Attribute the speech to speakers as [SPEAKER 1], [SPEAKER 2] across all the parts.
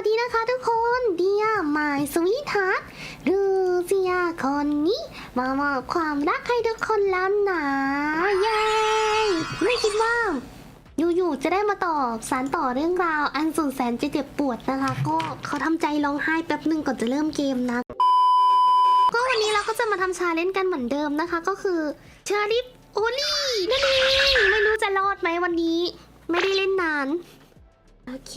[SPEAKER 1] วัสดีนะคะทุกคนเดียมายสวีทัศรูเซียคนนี้มามอบความรักให้ทุกคนแล้วนะเย้ไม่คิดว่าอยู่ๆจะได้มาตอบสารต่อเรื่องราว อันสุดแสนจะเจ็บปวดนะคะ ก็เขาทำใจร้องไห้แป๊บหนึ่งก่อนจะเริ่มเกมนะก็วันนี้เราก็จะมาทำชาเลนจ์กันเหมือนเดิมนะคะ ก็คือเชอริฟโอลี่นั่นเองไม่รู้จะรอดไหมวันนี้ ไม่ได้เล่นนาน โอเค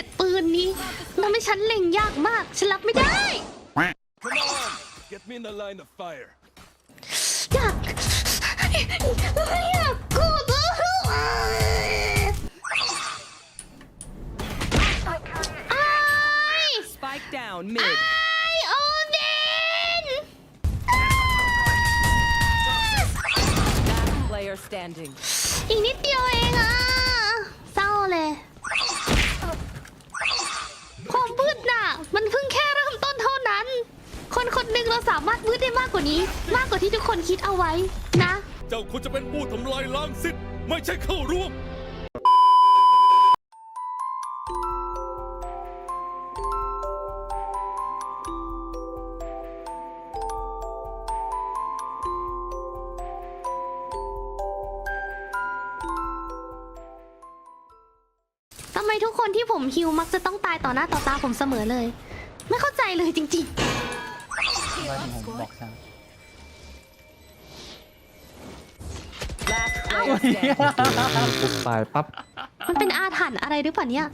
[SPEAKER 1] ลียดปืนนี้ทำให้ฉันเล็งยากมาก ฉันรับไม่ได้
[SPEAKER 2] Come on! Get me in the line of fire.
[SPEAKER 1] อยากอยากกูอ้าย
[SPEAKER 3] Spike down mid.
[SPEAKER 1] โอเดน
[SPEAKER 3] Last player standing.
[SPEAKER 1] อีกนิดเดียวเองอะ เศร้าเลย ความมืดน่ะ มันเพิ่งแค่เริ่มต้นเท่านั้น คนคน หนึ่งเราสามารถมืดได้มากกว่านี้ มากกว่าที่ทุกคนคิดเอาไว้ นะ
[SPEAKER 2] เจ้าควรจะเป็นผู้ทำลายล้างสิทธิ์ไม่ใช่เข้าร่วม
[SPEAKER 1] ทำไมทุกคนที่ผมฮิวมักจะต้องตายต่อหน้าต่อตาผมเสมอเลย ไม่เข้าใจเลยจริง
[SPEAKER 4] ว่าที่ผมบอกช่าง
[SPEAKER 3] Last player standing.
[SPEAKER 5] ปุ๊บตายปั๊บ
[SPEAKER 1] ๆมันเป็นอาถรรพ์อะไรหรือเปล่าเนี่ย